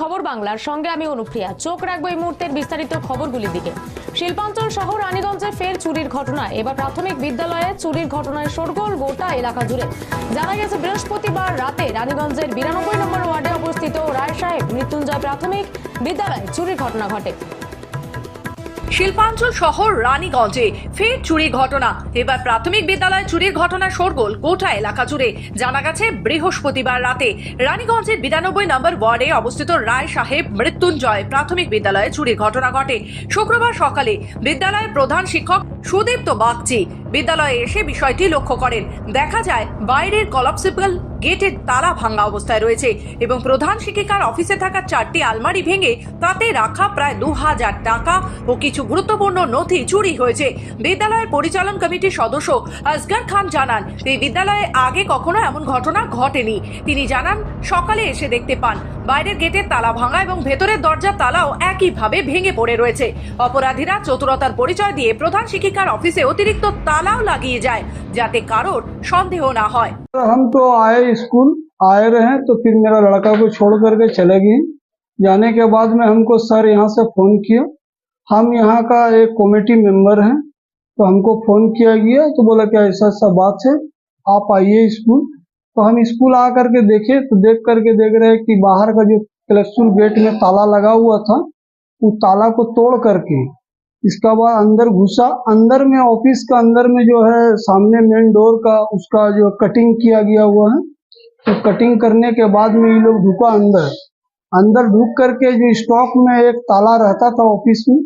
খবর বাংলার সঙ্গে আমি অনুপ্রিয়া। চোখ রাখব এই মুহূর্তের বিস্তারিত খবরগুলির দিকে। শিল্পাঞ্চল শহর রানীগঞ্জে ফের চুরির ঘটনা। এবার প্রাথমিক বিদ্যালয়ে চুরির ঘটনায় সরগোল গোটা এলাকা জুড়ে। জানা গেছে, বৃহস্পতিবার রাতে রানীগঞ্জের বিরানব্বই নম্বর ওয়ার্ডে অবস্থিত রায় সাহেব মৃত্যুঞ্জয় প্রাথমিক বিদ্যালয়ে চুরির ঘটনা ঘটে। শিল্পাঞ্চল শহর রানীগঞ্জে ফের চুরির ঘটনা। এবার প্রাথমিক বিদ্যালয়ে চুরির ঘটনা শোরগোল গোটা এলাকা জুড়ে। জানা গেছে, বৃহস্পতিবার রাতে রানীগঞ্জের বিরানব্বই নম্বর ওয়ার্ডে অবস্থিত রায় সাহেব মৃত্যুঞ্জয় প্রাথমিক বিদ্যালয়ে চুরির ঘটনা ঘটে। শুক্রবার সকালে বিদ্যালয়ের প্রধান শিক্ষক সুদীপ্ত বাগচি বিদ্যালয়ে এসে বিষয়টি লক্ষ্য করেন। দেখা যায়, বাইরের কলাপসিবল গেটের তালা ভাঙা অবস্থায় রয়েছে এবং প্রধান শিক্ষিকার অফিসে থাকা চারটি আলমারি ভেঙে তাতে রাখা প্রায় দু হাজার টাকা ও কিছু গুরুত্বপূর্ণ নথি চুরি হয়েছে। বিদ্যালয়ের পরিচালন কমিটির সদস্য আসগার খান জানান, এই বিদ্যালয়ে আগে কখনো এমন ঘটনা ঘটেনি। তিনি জানান, সকালে এসে দেখতে পান, বাইরের গেটের তালা ভাঙা এবং ভেতরের দরজার তালাও একইভাবে ভেঙে পড়ে রয়েছে। অপরাধীরা চতুরতার পরিচয় দিয়ে প্রধান শিক্ষিকার অফিসে অতিরিক্ত তালাও লাগিয়ে যায় যাতে কারোর সন্দেহ না হয় हम तो आए स्कूल आए रहे तो फिर मेरा लड़का को छोड़ करके चले गए जाने के बाद में हमको सर यहाँ से फोन किया हम यहाँ का एक कमेटी मेंबर हैं तो हमको फोन किया गया तो बोला कि ऐसा ऐसा बात है आप आइए स्कूल तो हम स्कूल आ करके देखे तो देख करके देख रहे हैं कि बाहर का जो कलेक्शन गेट में ताला लगा हुआ था वो ताला को तोड़ करके इसका बाद अंदर घुसा, अंदर में ऑफ़िस का अंदर में जो है सामने मेन डोर का उसका जो कटिंग किया गया हुआ है। तो कटिंग करने के बाद में ये लोग ढुका अंदर। अंदर ढुक करके जो स्टॉक में एक ताला रहता था ऑफ़िस में,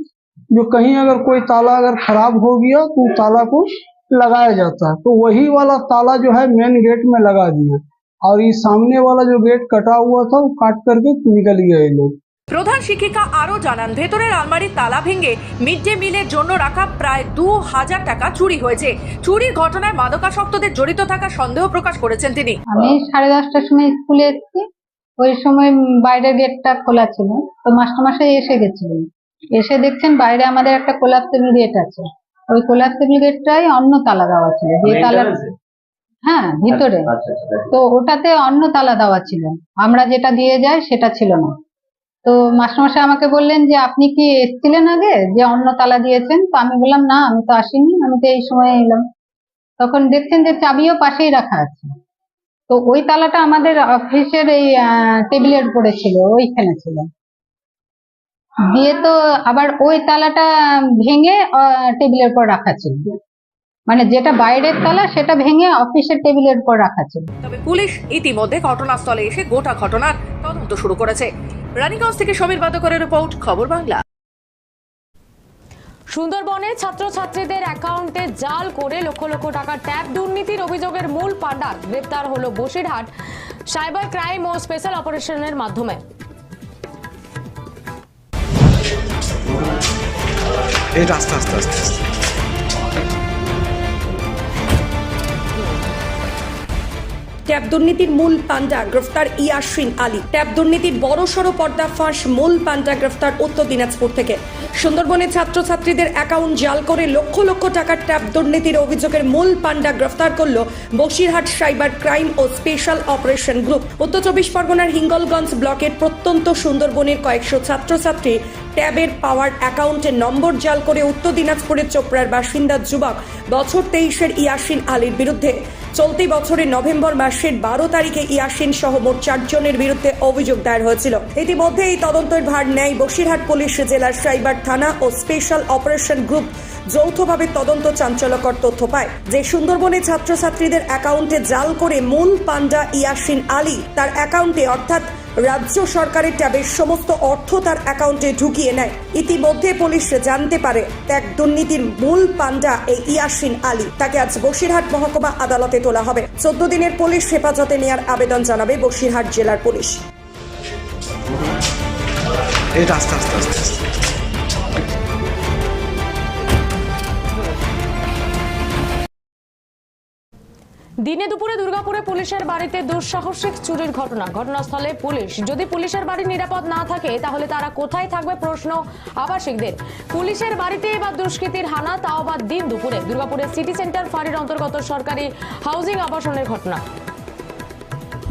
जो कहीं अगर कोई ताला अगर खराब हो गया तो ताला को लगाया जाता है। तो वही वाला ताला जो है मेन गेट में लगा दिया। और ये सामने वाला जो गेट कटा हुआ था वो काट करके निकल गया ये लोग। প্রধান শিক্ষিকা আরও জানান ভেতরের আলমারির তালা ভেঙে মিড ডে মিলের জন্য রাখা প্রায় দু হাজার টাকা চুরি হয়েছে। চুরির ঘটনায় মাদকাসক্তদের জড়িত থাকার সন্দেহ প্রকাশ করেছেন তিনি। আমি সাড়ে দশটার সময় স্কুলে এসেছি। ওই সময় বাইরের গেটটা খোলা ছিল। তো মাস্টারমশাই এসে গেছিলেন। এসে দেখছেন বাইরে আমাদের একটা কোলাপসেবল গেট আছে। ওই কোলাপসেবল গেটটাই অন্য তালা দেওয়া ছিল। যে তালা হ্যাঁ ভিতরে। তো ওটাতে অন্য তালা দেওয়া ছিল। আমরা যেটা দিয়ে যাই সেটা ছিল না। তো মাস্টারমশাই আমাকে বললেন যে, আপনি কি এসেছিলেন আগে? যে অন্য তালা দিয়েছেন? তো আমি বললাম, না, আমি তো আসিনি, আমি তো এই সময় এলাম। তখন দেখছেন যে চাবিও পাশেই রাখা আছে। তো ওই তালাটা আমাদের অফিসের এই টেবিলের উপরে ছিল, ওইখানে ছিল। দিয়ে তো আবার ওই তালাটা ভেঙে টেবিলের উপর রাখা ছিল। মানে যেটা বাইরের তালা, সেটা ভেঙে অফিসের টেবিলের উপর রাখা ছিল। তবে পুলিশ ইতিমধ্যে ঘটনাস্থলে এসে গোটা ঘটনার তদন্ত শুরু করেছে। রানীগঞ্জ থেকে সমীর বাদকরের রিপোর্ট খবর বাংলা। সুন্দরবনে ছাত্রছাত্রীদের অ্যাকাউন্টে জাল করে লক্ষ লক্ষ টাকার ট্যাব দুর্নীতির অভিযোগের মূল পাণ্ডা গ্রেপ্তার হলো বসিরহাট সাইবার ক্রাইম ও স্পেশাল অপারেশনের মাধ্যমে। এটা আস্তে আস্তে আস্তে আস্তে ট্যাব দুর্নীতির মূল পান্ডা গ্রেফতার ইয়াসিন আলী। ট্যাব দুর্নীতির বড়সড় পর্দা ফাঁস মূল পান্ডা গ্রেফতার উত্তর দিনাজপুর থেকে। সুন্দরবনে ছাত্রছাত্রীদের অ্যাকাউন্ট জাল করে লক্ষ লক্ষ টাকার ট্যাব দুর্নীতির অভিযোগের মূল পান্ডা গ্রেফতার করল বসিরহাট সাইবার ক্রাইম ও স্পেশাল অপারেশন গ্রুপ। উত্তর চব্বিশ পরগনার হিঙ্গলগঞ্জ ব্লকের প্রত্যন্ত সুন্দরবনের কয়েকশো ছাত্রছাত্রী ট্যাবের পাওয়ার অ্যাকাউন্টের নম্বর জাল করে উত্তর দিনাজপুরের চোপড়ার বাসিন্দা যুবক বছর তেইশের ইয়াসিন আলীর বিরুদ্ধে। চলতি বছরের নভেম্বর মাসের বারো তারিখে ইয়াসিন সহ মোট চারজনের বিরুদ্ধে অভিযোগ দায়ের হয়েছিল। ইতিমধ্যে এই তদন্তের ভার নেয় বসিরহাট পুলিশ জেলার সাইবার থানা ও স্পেশাল অপারেশন গ্রুপ। যৌথভাবে তদন্ত চাঞ্চল্যকর তথ্য পায়। যে সুন্দরবনে ছাত্রছাত্রীদের অ্যাকাউন্টে জাল করে মূল পান্ডা ইয়াসিন আলী তার অ্যাকাউন্টে অর্থাৎ রাজ্য সরকারের ট্যাবের সমস্ত অর্থ তার অ্যাকাউন্টে ঢুকিয়ে নেয়। ইতিমধ্যে পুলিশ জানতে পারে, ত্যাগ দুর্নীতির মূল পান্ডা এই ইয়াসিন আলী। তাকে আজ বসিরহাট মহকুমা আদালতে তোলা হবে। চোদ্দ দিনের পুলিশ হেফাজতে নেয়ার আবেদন জানাবে বসিরহাট জেলার পুলিশ। আস্তে আস্তে আস্তে। দিনে দুপুরে দুর্গাপুরে পুলিশের বাড়িতে দুঃসাহসিক চুরির ঘটনা। ঘটনাস্থলে পুলিশ। যদি পুলিশের বাড়ি নিরাপদ না থাকে, তাহলে তারা কোথায় থাকবে প্রশ্ন আবাসিকদের। পুলিশের বাড়িতে বা দুষ্কৃতির হানা, তাও বা দিন দুপুরে। দুর্গাপুরের সিটি সেন্টার ফাঁড়ির অন্তর্গত সরকারি হাউজিং আবাসনের ঘটনা।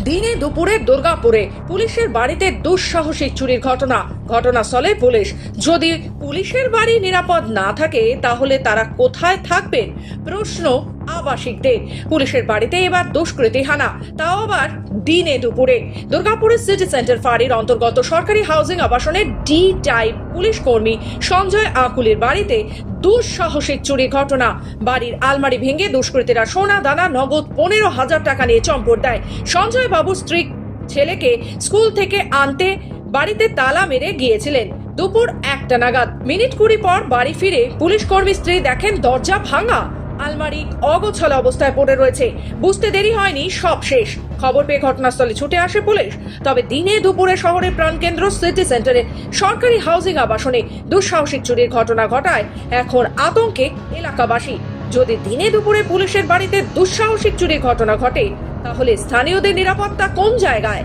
দিনে দুপুরে দুর্গাপুরে পুলিশের বাড়িতে দুঃসাহসিক চুরির ঘটনা। ঘটনাস্থলে পুলিশ। যদি পুলিশের বাড়ি নিরাপদ না থাকে, তাহলে তারা কোথায় থাকবেন? প্রশ্ন আবাসিকদের। পুলিশের বাড়িতে এবার দুষ্কৃতী হানা, তাও আবার দিনে দুপুরে। দুর্গাপুরের সিটি সেন্টার ফাঁড়ির অন্তর্গত সরকারি হাউজিং আবাসনের ডি টাইপ পুলিশ কর্মী সঞ্জয় আকুলির বাড়িতে দুঃসাহসিক চুরি ঘটনা। বাড়ির আলমারি ভেঙে দুষ্কৃতীরা সোনা, দানা, নগদ পনেরো হাজার টাকা নিয়ে চম্পট দেয়। সঞ্জয় বাবুর স্ত্রী ছেলেকে স্কুল থেকে আনতে বাড়িতে তালা মেরে গিয়েছিলেন। দুপুর একটা নাগাদ, মিনিট কুড়ি পর বাড়ি ফিরে পুলিশ কর্মী স্ত্রী দেখেন দরজা ভাঙা। আলমারি অগোছালো অবস্থায় পড়ে রয়েছে। বুঝতে দেরি হয়নি, সব শেষ। খবর পেয়ে ঘটনাস্থলে ছুটে আসে পুলিশ। তবে দিনে দুপুরে শহরের প্রাণকেন্দ্র সিটি সেন্টারে সরকারি হাউজিং আবাসনে দুঃসাহসিক চুরির ঘটনা ঘটায় এখন আতঙ্কে এলাকাবাসী। যদি দিনে দুপুরে পুলিশের বাড়িতে দুঃসাহসিক চুরির ঘটনা ঘটে, তাহলে স্থানীয়দের নিরাপত্তা কোন জায়গায়?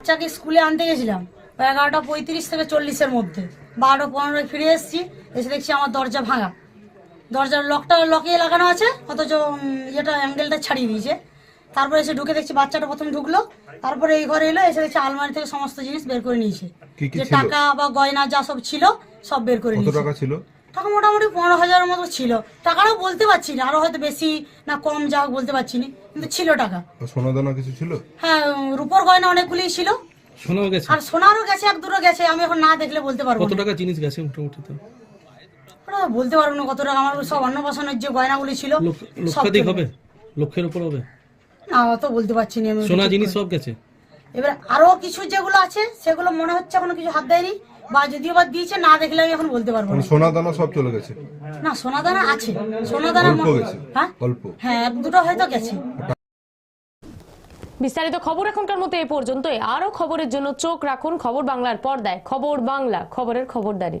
বাচ্চাকে স্কুলে আনতে গেছিলাম। এগারোটা পঁয়ত্রিশ থেকে চল্লিশের মধ্যে। বারোটা পনেরোয় ফিরে এসেছি, এসে দেখছি আমার দরজা ভাঙা। দরজার লকটা লকে লাগানো আছে অথচ ইয়েটা অ্যাঙ্গেলটা ছাড়িয়ে দিয়েছে। তারপরে এসে ঢুকে দেখছি বাচ্চাটা প্রথম ঢুকলো তারপরে এই ঘরে এলো এসে দেখছি আলমারি থেকে সমস্ত জিনিস বের করে নিয়েছে। কি কি যে টাকা বা গয়না যা সব ছিল সব বের করে নিয়েছে। টাকা ছিল? টাকা মোটামুটি পনেরো হাজারের মতো ছিল। টাকাটাও বলতে পারছি না আরও হয়তো বেশি না কম যা হোক বলতে পারছি না কিন্তু ছিল টাকা। সোনা দানা কিছু ছিল? হ্যাঁ রূপোর গয়না অনেকগুলি ছিল। গেছে। আর সোনারও গেছে এক দুটো গেছে আমি এখন না দেখলে বলতে পারব কত টাকা জিনিস গেছে মোটামুটি তো? ওটা বলতে পারব না কত টাকা আমার সব অন্নপ্রাশনের যে গয়নাগুলি ছিল লক্ষাধিক হবে? লক্ষের উপর হবে? না অত বলতে পারছি না আমি। সোনা জিনিস সব গেছে? এবার আরও কিছু যেগুলো আছে সেগুলো মনে হচ্ছে এখনও কিছু হাত দেয়নি বা যদিও বা দিয়েছে না দেখলে আমি এখন বলতে পারব মানে না সোনা দানা সব চলে গেছে? না সোনা দানা আছে। সোনা দানা অল্প মনে- গেছে? হ্যাঁ? অল্প? হ্যাঁ এক দুটো হয়তো গেছে। বিস্তারিত খবর এখনকার মতো এ পর্যন্তই। আরও খবরের জন্য চোখ রাখুন খবর বাংলার পর্দায়। খবর বাংলা খবরের খবরদারি।